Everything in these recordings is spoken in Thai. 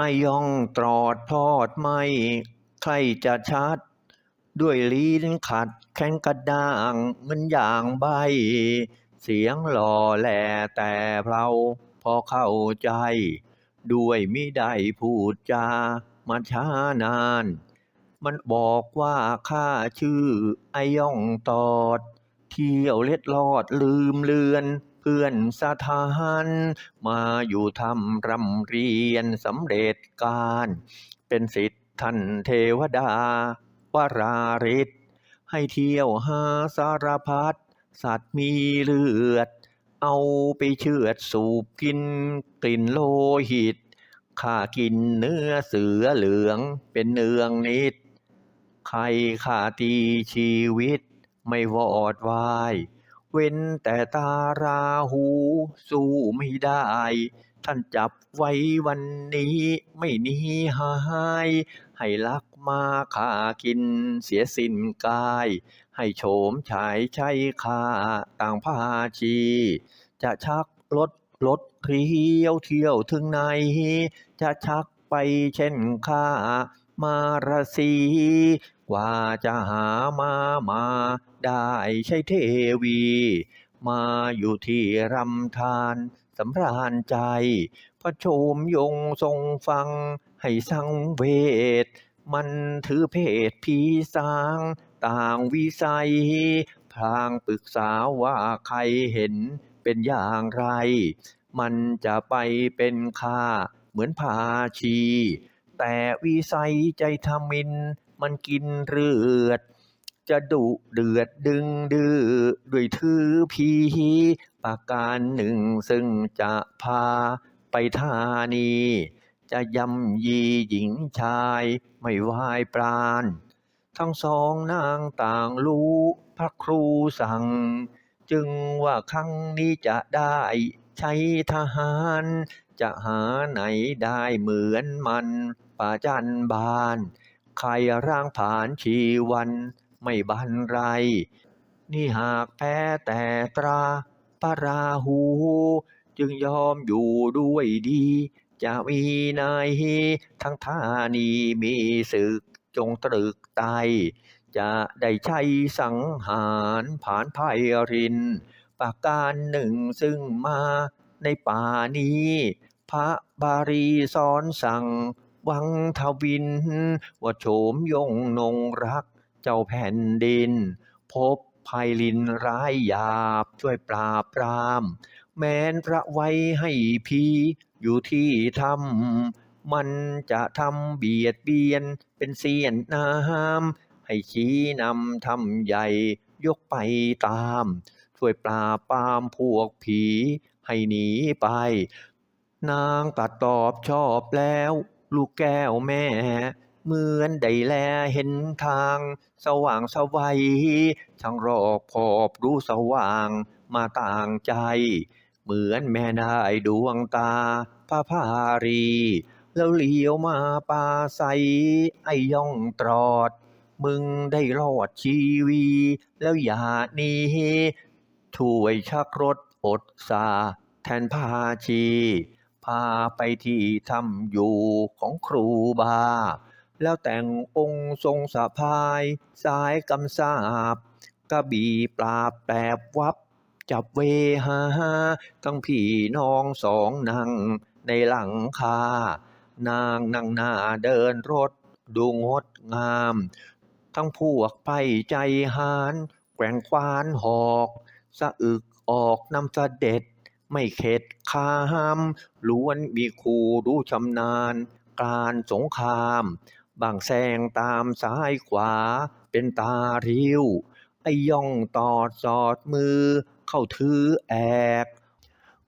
ไอย่องตรอดทอดไม่ ใครจะชัด ด้วยลิ้นขัดแข็งกระด้างเหมือนอย่างใบ เสียงหล่อแหล่แต่เราพอเข้าใจ ด้วยมิได้พูดจามาช้านาน มันบอกว่าข้าชื่อไอย่องตอด เที่ยวเล็ดลอดลืมเลือน เพื่อนสถานมาอยู่ทำรำเรียนสำเร็จการ เป็นสิทธิ์ท่านเทวดาวราริศให้เที่ยวหาสารพัดสัตว์มีเลือด เอาไปเชือดสูบกินกลิ่นโลหิตข้ากินเนื้อเสือเหลืองเป็นเนืองนิด ใครข้าตีชีวิตไม่วอดวาย เว้นแต่ตาราหูสู้ไม่ได้ ท่านจับไว้วันนี้ไม่หนีหาย ให้ลักมาขากินเสียสิ้นกาย ให้โฉมฉายใช้ข้าต่างพาชี จะชักรถรถเที่ยวเที่ยวถึงไหน จะชักไปเช่นข้ามารสี กว่าจะหามามาได้ใช่เทวี มาอยู่ที่รำทานสำราญใจ พระโชมยงทรงฟังให้สังเวชมันถือเพศผีสางต่างวิสัยพลางปรึกษาว่าใครเห็นเป็นอย่างไร มันจะไปเป็นข้าเหมือนพาชี แต่วิสัยใจทมิน มันกินเลือด จะดุเดือดดึงดื้อด้วยถือผีประการหนึ่งซึ่งจะพาไปธานี จะยำยีหญิงชายไม่วายปราณ ทั้งสองนางต่างรู้พระครูสั่ง จึงว่าครั้งนี้จะได้ใช้ทหาร จะหาไหนได้เหมือนมันป่าจันบาน ใครร่างผ่านชีวันไม่บันไร นี่หากแพ้แต่ตราปราหู จึงยอมอยู่ด้วยดี จะมีนายทั้งธานีมีศึกจงตรึกไตจะได้ใช้สังหารผ่านภัยริน ประการหนึ่งซึ่งมาในป่านี้ พระบารีสอนสั่ง วังทวิน ว่าโฉมยงนงรัก เจ้าแผ่นดิน พบภัยลินร้ายหยาบ ช่วยปราบปราม แม้นพระไว้ให้พีอยู่ที่ทำมันจะทำเบียดเบียนเป็นเสียนน้ำให้ชี้นำทำใหญ่ยกไปตาม ช่วยปราบปรามพวกผีให้หนีไป นางตัดตอบชอบแล้ว ลูกแก้วแม่ เหมือนได้แลเห็นทาง สว่างสวัยช่างรอบขอบรู้สว่างมาต่างใจ เหมือนแม่ได้ดวงตาพระภารี แล้วเลี้ยวมาปาใสไอย่องตรอด มึงได้รอดชีวี แล้วอย่าหนีช่วยชักรถอดสาแทนพาชี พาไปที่ทำอยู่ของครูบา แล้วแต่งองค์ทรงสะพาย สายกำสาบกระบี่ปราบแปบวับ จับเวหาทั้งพี่น้องสองนั่งในหลังคา นางนั่งหน้าเดินรถดูงดงาม ทั้งพวกไปใจหานแกว่งควานหอก สะอึกออกนำเสด็จ ไม่เข็ดคามล้วนมีครูรู้ชำนาญ การสงครามบางแซงตามซ้ายขวาเป็นตาริ้ว ไอย่องตอดสอดมือ เข้าถือแอก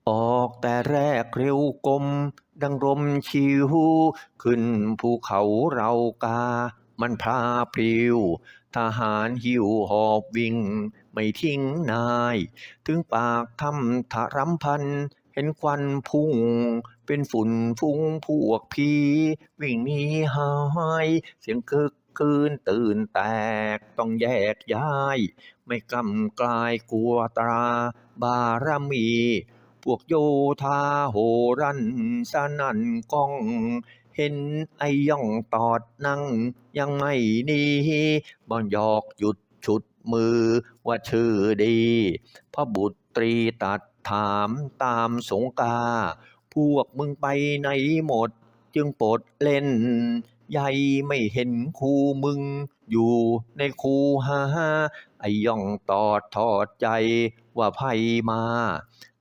ออกแต่แรกเร็วกลม ดังลมชิว ขึ้นภูเขาเรากา มันพาพริว ทหารหิวหอบวิ่ง ไม่ทิ้งนาย ถึงปากถ้ำทะรำพัน เห็นควันพุ่ง เป็นฝุ่นฟุ้งพวกผีวิ่งหนีหาย เสียงคึกคืนตื่นแตกต้องแยกย้าย ไม่กำกลายกลัวตราบารมี พวกโยธาโหรันสนั่นก้อง ห็นไอ้ย่องตอดนั่ง ยังไม่นีบ่หยอกหยุดฉุดมือว่าชื่อดีพระบุตรีตัดถามตามสงกา พวกมึงไปไหนหมด จึงปดเล่น ใหญ่ไม่เห็นครูมึง อยู่ในคูหาไอย่องตอดทอดใจว่าไพมา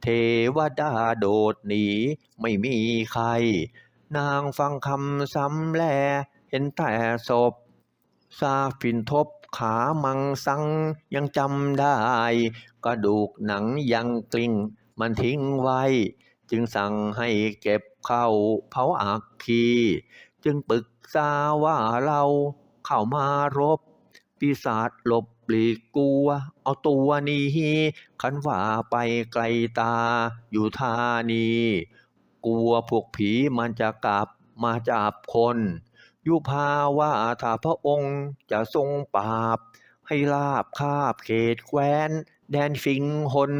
เทวดาโดดหนี ไม่มีใคร นางฟังคำซ้ำแล เห็นแต่ศพซาฟินทบขามังสังยังจำได้ กระดูกหนังยังกลิ้งมันทิ้งไว้ จึงสั่งให้เก็บเข้าเผาอักคี จึงปรึกษาว่าเราเข้ามารบ ปีศาจหลบหลีกกลัว เอาตัวนี้ขันว่าไปไกลตาอยู่ธานี กลัวพวกผีมันจะกลับมาจับคน ยุพาว่าถ้าพระองค์จะทรงปราบ ให้ลาบคาบเขตแคว้น แดนฟิงหน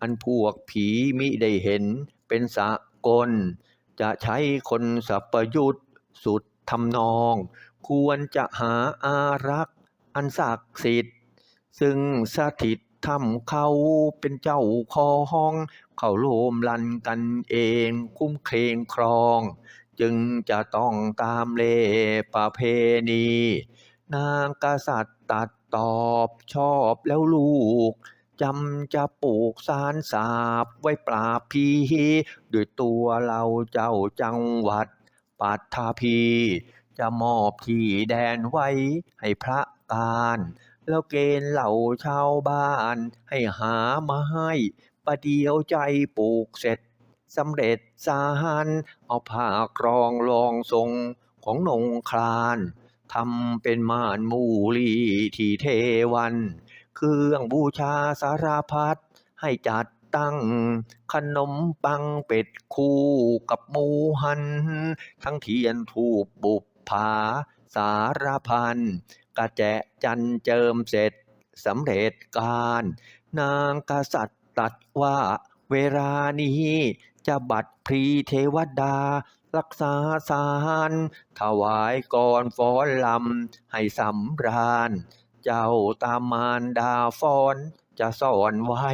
อันพวกผีมิได้เห็นเป็นสากล จะใช้คนสัพยุตสุดทำนอง ควรจะหาอารักษ์อันศักดิ์สิทธิ์ซึ่งสถิต ทำเขาเป็นเจ้าคอห้อง เขาโลมลันกันเอง คุ้มเครงครอง จึงจะต้องตามเลประเพณี นางกษัตริย์ตัดตอบชอบแล้วลูกจำจะปลูกสารสาบไว้ปราบพีด้วยตัวเราเจ้าจังหวัดปัตตาพีจะมอบที่แดนไว้ให้พระการ แล้วเกณฑ์เหล่าชาวบ้านให้หามาให้ประเดียวใจปลูกเสร็จสำเร็จสารเอาผ้ากรองรองทรงของนงคลานทำเป็นม่านมูลีที่เทวัน เครื่องบูชาสารพัดให้จัดตั้ง ขนมปังเป็ดคู่กับหมูหัน ทั้งเทียนทูปบุปผาสารพัน กระแจจันเจิมเสร็จสำเร็จการ นางกษัตริย์ตัดว่าเวลานี้จะบัดพรีเทวดา รักษาสารถวายก่อนฟ้อนลำให้สำราญ เจ้าตามมารดาฟ้อนจะสอนไว้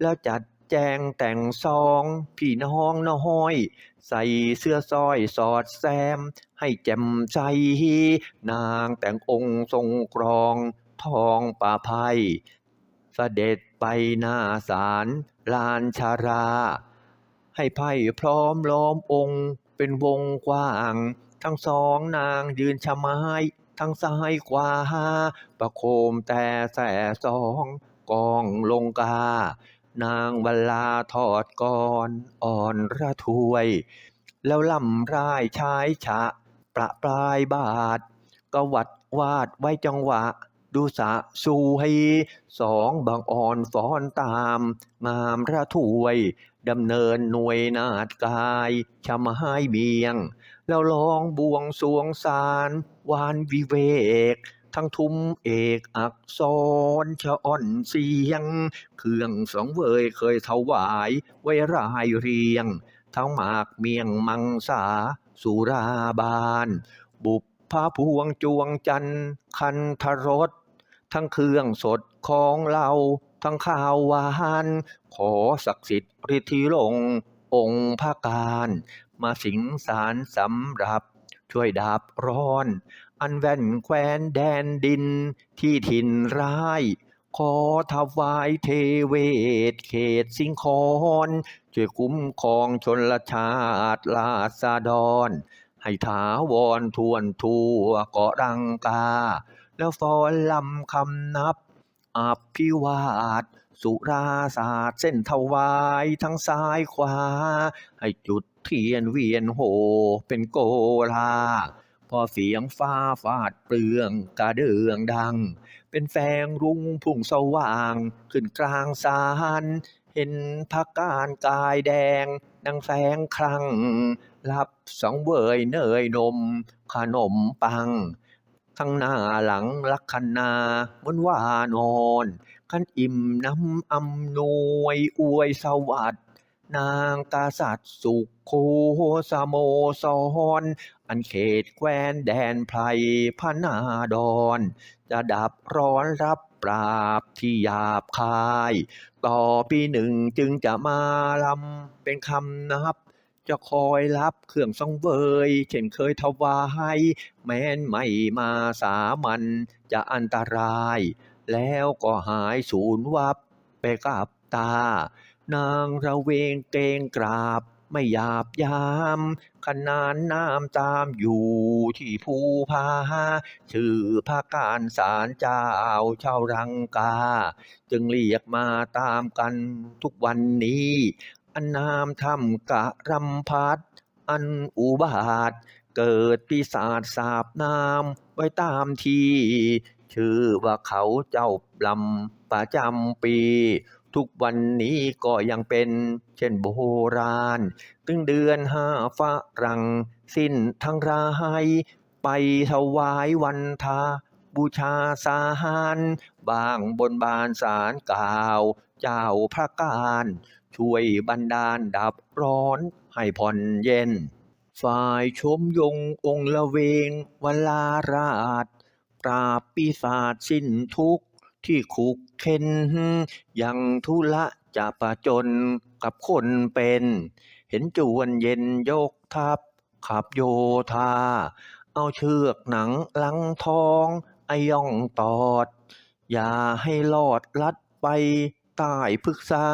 แล้วจัด แจงแต่งซอง พี่น้องน้อยใส่เสื้อสร้อยสอดแซม ให้แจ่มใสนางแต่งองค์ทรงกรองทองป่าภัยเสด็จไปหน้าศาลลานชารา ให้ไพ่พร้อมล้อมองค์เป็นวงกว้าง ทั้งสองนางยืนชะไม้ทั้งซ้ายขวาประโคมแต่แส่สองกองลงกา นางวลาทอดกอนอ่อนระทวย แล้วล่ำร่ายชายฉะ ประปรายบาทกวัดวาดไว้จังหวะ ดูสะสูให้สองบางอ่อนฟ้อนตามงามระถวยดำเนินหน่วยนาฏกายชะไม้เบียง แล้วร้องบวงสวงสารวานวิเวก ทั้งทุ้มเอกอักษรชะอ่อนเสียง เครื่องสองเวยเคยถวายไว้รายเรียง ทั้งหมากเมียงมังสาสุราบาน บุพพาพวงจวงจันทร์คันทรสทั้งเครื่องสดของเราทั้งข้าวหวาน ขอศักดิ์สิทธิ์ฤทธิลงองค์พระการ มาสิงสารสำหรับช่วยดาบร้อน อันแว่นแควนแดนดินที่ถิ่นร้าย ขอถวายเทเวศเขตสิงคอนช่วยคุ้มครองชนลชาติลาษฎร ให้ถาวรทวนทั่วเกาะรังกา แล้วฟ้อนลำคำนับอภิวาทสุราศาสตร์เส้นถวายทั้งซ้ายขวา ให้จุดเทียนเวียนโหเป็นโกลา พอเสียงฟ้าฟาดเปลืองกระเดืองดัง เป็นแสงรุ้งพุ่งสว่าง ขึ้นกลางสารเห็นพักการกายแดงดังแสงคลัง รับสังเวยเนยนม ขนมปังทั้งหน้าหลังลักษณาเหมือนว่านอนขันอิ่มน้ำอำนวยอวยสวัสดิ์ นางกษัตริย์สุโคสโมสรอันเขตแคว้นแดนไพรพนาดอนจะดับร้อนรับปราบที่หยาบคาย ต่อปีหนึ่งจึงจะมาลำเป็นคำนับ จะคอยรับเครื่องสังเวยเช่นเคยถวาย แม้นไม่มาสามัญจะอันตราย แล้วก็หายสูญวับไปกับตา นางระเวงเกงกราบไม่หยาบยาม ขนานน้ำตามอยู่ที่ภูพาชื่อพระการสารเจ้าชาวรังกา จึงเรียกมาตามกันทุกวันนี้ อันนามทำกะรำพัดอันอุบาท เกิดปีศาจสาบนามไว้ตามที ชื่อว่าเขาเจ้าลำประจำปี ทุกวันนี้ก็ยังเป็นเช่นโบราณตึงเดือนห้าฝรั่งสิ้นทั้งรายไปถวายวันทาบูชาสาหารบางบนบานสารกล่าว เจ้าพระการ ช่วยบันดาลดับร้อนให้ผ่อนเย็น ฝ่ายชมยงองละเวงวลาราชปราบปีศาจสิ้นทุก ที่คุกเข็นยังทุละจะประจนกับคนเป็น เห็นจวนเย็นยกทัพขับโยธา เอาเชือกหนังลังทองไอย่องตอด อย่าให้ลอดลัดไปใต้พฤกษา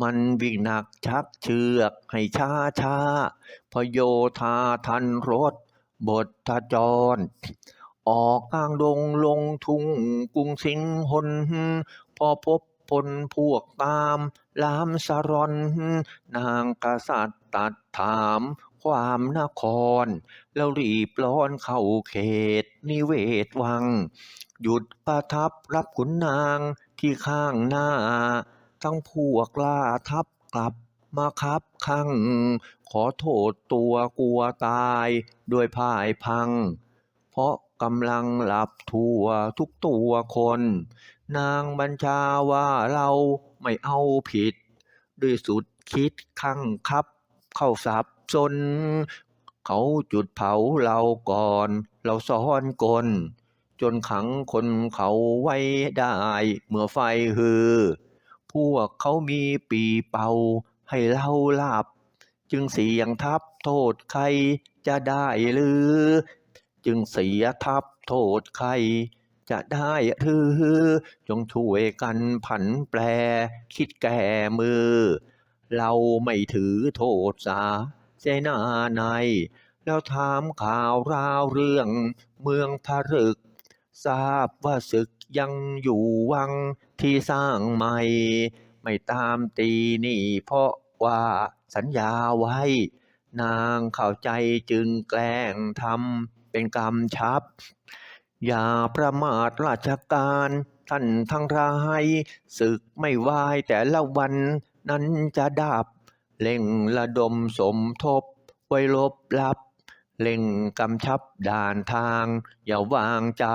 มันวิ่งหนักชักเชือกให้ช้าช้าพโยธาทันรถบททจร ออกกลางดงลงทุ่งกรุงสิงหนพอพบพลพวกตามลามสรอน นางกษัตริย์ตัดถามความนคร แล้วรีบร้อนเข้าเขตนิเวศวัง หยุดประทับรับขุนนางที่ข้างหน้า ทั้งพวกล่าทับกลับมาครับขัง ขอโทษตัวกลัวตาย ด้วยพ่ายพัง เพราะ กำลังหลับทั่วทุกตัวคน นางบัญชาว่าเราไม่เอาผิด ด้วยสุดคิดขังคับ เข้าสับสน เขาจุดเผาเราก่อน เราซ้อนกล จนขังคนเขาไว้ได้ เมื่อไฟฮือ พวกเขามีปีเป่าให้เราหลับ จึงเสียงทับโทษใครจะได้หรือ จึงเสียทับโทษใคร จะได้หรือจงช่วยกันผันแปรคิดแก้มือ เราไม่ถือโทษสาเสนาใน แล้วถามข่าวราวเรื่องเมืองพรึก ทราบว่าศึกยังอยู่วังที่สร้างใหม่ ไม่ตามตีนี่เพราะว่าสัญญาไว้ นางเข้าใจจึงแกล้งทำ เป็นกรรมชับ อย่าประมาทราชการท่านทั้งรายศึกไม่วายแต่ละวันนั้นจะดับเล่งระดมสมทบ ไว้ลบลับ เล่งกำชับด่านทาง อย่าวางใจ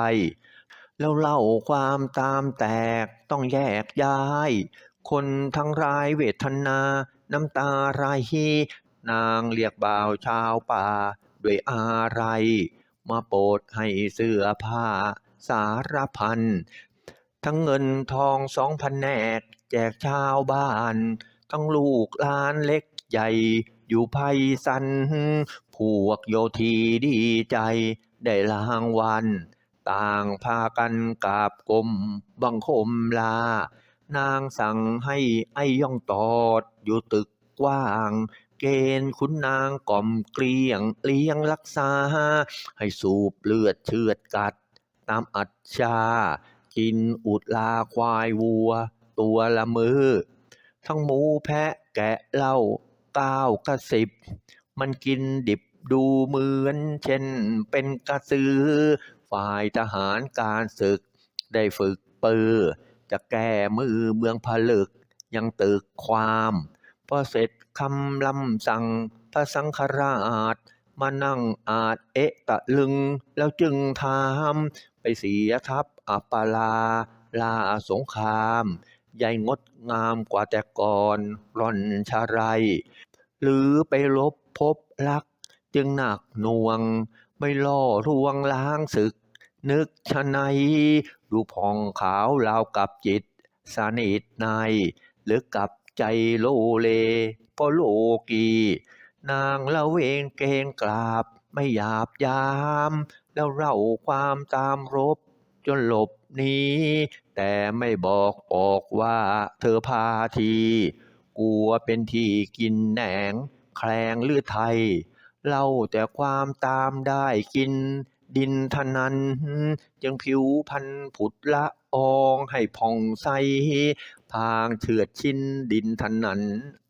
แล้วเล่าความตามแตกต้องแยกย้าย คนทั้งรายเวทนา น้ำตาไรนางเรียกบ่าวชาวป่า ด้วยอะไร มาโปรดให้เสื้อผ้าสารพัน ทั้งเงินทองสองพันแนกแจกชาวบ้าน ทั้งลูกหลานเล็กใหญ่ อยู่ไพสันพวกโยธีดีใจได้รางวัลต่างพากันกราบกรมบังคมลา นางสั่งให้ไอ้ย่องตอดอยู่ตึกกว้าง เกณฑ์ขุนนางกล่อมเกลี้ยงเลี้ยงรักษา ให้สูบเลือดเชือดกัด ตามอัจฉากินอุดลาควายวัว ตัวละมือ ทั้งหมูแพะแกะเหล้าเก้ากระสิบ มันกินดิบดูเหมือน เช่นเป็นกระสือ ฝ่ายทหารการศึก ได้ฝึกปือ จะแก้มือเมืองผลึก ยังตึกความ พอเสร็จคำลำสั่งพระสังฆราช มานั่งอาจเอะตะลึง แล้วจึงถามไปเสียทัพอัปปาลา ลาสงครามใหญ่งดงามกว่าแต่ก่อนร่อนชาไรหรือไปลบพบรัก จึงหนักหน่วง ไม่ล่อรวงล้างศึก นึกชะไนดูผ่องขาวราวกับจิต สนิทใน หรือกับ ใจโลเลเพราะโลกี นางละเวงเกงกราบไม่หยาบยาม แล้วเล่าความตามรบจนหลบหนีแต่ไม่บอกออกว่าเธอพาที กลัวเป็นที่กินแหนง แคลงหรือไทย เล่าแต่ความตามได้กิน ดินทนัน จึงผิวพันผุดละอองให้ผ่องใส พางเฉือดชิ้นดินทันนัน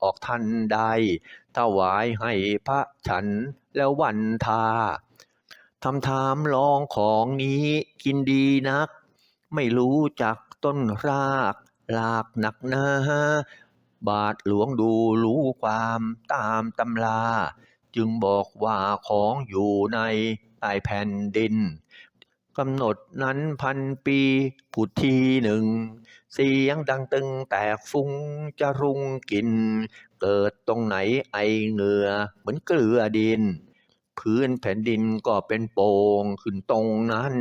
ออกทันใดถวายให้พระฉันแล้ววันทาทำถามลองของนี้กินดีนัก ไม่รู้จักต้นรากลากหนักหนาบาทหลวงดูรู้ความตามตำราจึงบอกว่าของอยู่ในใต้แผ่นดินกำหนดนั้นพันปีผุดทีหนึ่ง เสียงดังตึงแตกฟุ้งจะรุงกิน เกิดตรงไหนไอเหงื่อเหมือนเกลือดิน พื้นแผ่นดินก็เป็นโป่งขึ้นตรงนั้น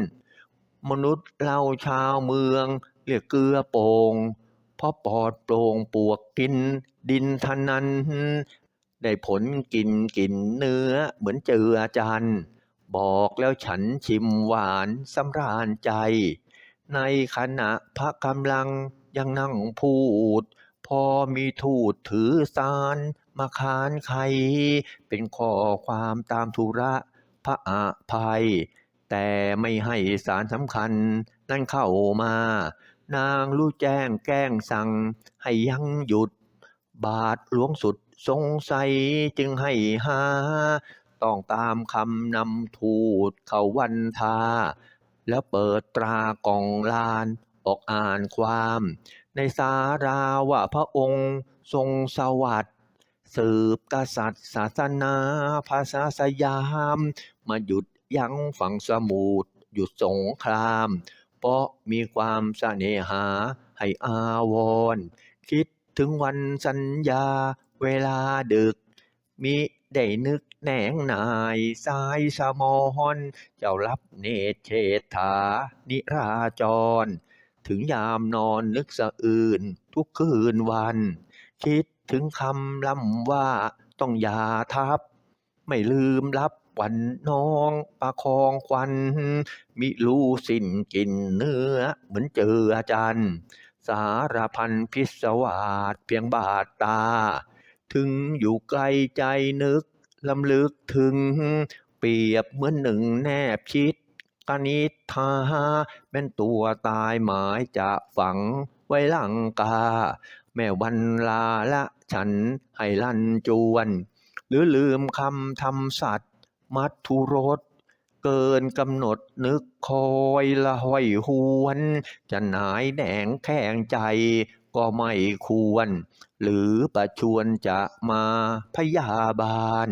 มนุษย์เราชาวเมืองเรียกเกลือโป่งเพราะปอดโปร่งปวกกิน ดินทันนั้น ได้ผลกินกินเนื้อเหมือนเจือจันทร์บอกแล้วฉันชิมหวานสำราญใจ ในขณะพระกำลังยังนั่งพูด พอมีทูตถือสารมาคานไขเป็นข้อความตามธุระพระอาภัย แต่ไม่ให้สารสำคัญนั่นเข้ามา นางรู้แจ้งแกล้งสั่งให้ยังหยุด บาทหลวงสุดสงสัยจึงให้หา ต้องตามคำนำทูตเขาวันทา แล้วเปิดตรากล่องลานออกอ่านความ ในสาราว่าพระองค์ทรงสวัสดิ์สืบกษัตริย์ศาสนาภาษาสยาม มาหยุดยั้งฝั่งสมุทรหยุดสงคราม เพราะมีความเสน่หาให้อาวร คิดถึงวันสัญญาเวลาดึก มิ ได้นึกแหนงนายสายสมอนเจ้ารับเนตเชษฐา นิราจร ถึงยามนอนนึกสะอื่น ทุกคืนวัน คิดถึงคำล่ำว่าต้องยาทับ ไม่ลืมรับวันน้องประคองควัน มิรู้สิ้นกินเนื้อ เหมือนเจออาจารย์ สารพันพิศวาสเพียงบาดตา ถึงอยู่ไกลใจนึกลำลึกถึง เปรียบเหมือนหนึ่งแนบชิดกนิษฐาเป็นตัวตายหมายจะฝังไว้หลังกา แม่วันลาละฉันให้ลั่นจวน หรือลืมคำทำสัตว์ มัดทุรสเกินกำหนดนึกคอยละห้อยหวน จะหนายแหนงแข้งใจ ก็ไม่ควร หรือประชวนจะมาพยาบาล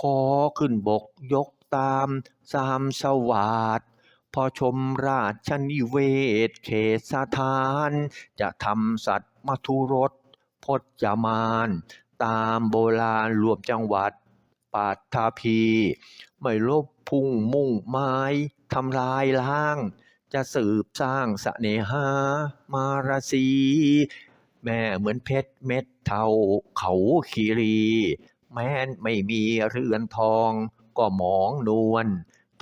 ขอขึ้นบกยกตามสามสวาสดพอชมราชนิเวศเขตสถาน จะทำสัตว์มัทุรสพจมาน ตามโบราณรวมจังหวัดปาทาพี ไม่ลบพุ่งมุ่งไม้ทำลายล้าง จะสืบสร้างสเสน่หามารสี แม่เหมือนเพชรเม็ดเทาเขาคีรี แม้นไม่มีเรือนทองก็หมองนวล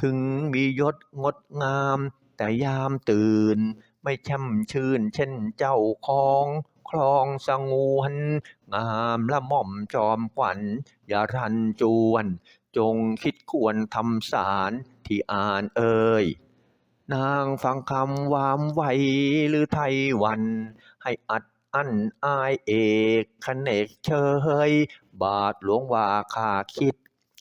ถึงมียศงดงาม แต่ยามตื่น ไม่ช่มชื่นเช่นเจ้าของคลองสงวนงามละม่อมจอมขวัญอย่ารันจวน จงคิดควรทำสารที่อ่านเอ่ย นางฟังคำวามไวหรือไทยวัน ให้อัดอั้นอายเอกคเนกเชย บาทหลวงว่าข้าคิด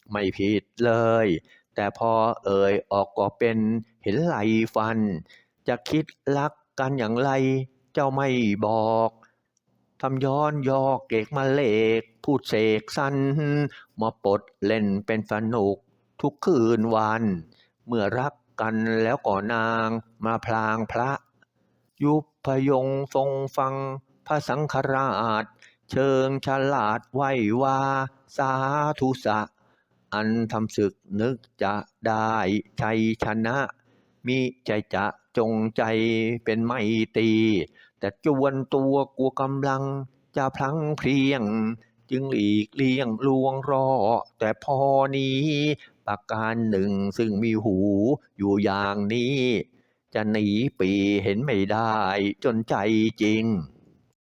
ไม่ผิดเลย แต่พอเอ่ยออกก็เป็นเห็นไหลฟัน จะคิดรักกันอย่างไร เจ้าไม่บอกทำย้อนยอกเกกมาเลก พูดเสกสั้นมาปลดเล่นเป็นสนุกทุกคืนวัน เมื่อรัก กันแล้วก็นางมาพลางพระ ยุพยงทรงฟังพระสังฆราช เชิงฉลาดไหววา สาธุสะ อันทำศึกนึกจะได้ชัยชนะ มิใจจะจงใจเป็นไม่ตี แต่จวนตัวกลัวกำลังจะพลังเพียง จึงหลีกเลี่ยงลวงรอ แต่พอนี้ ประการหนึ่งซึ่งมีหูอยู่อย่างนี้ จะหนีปีเห็นไม่ได้จนใจจริง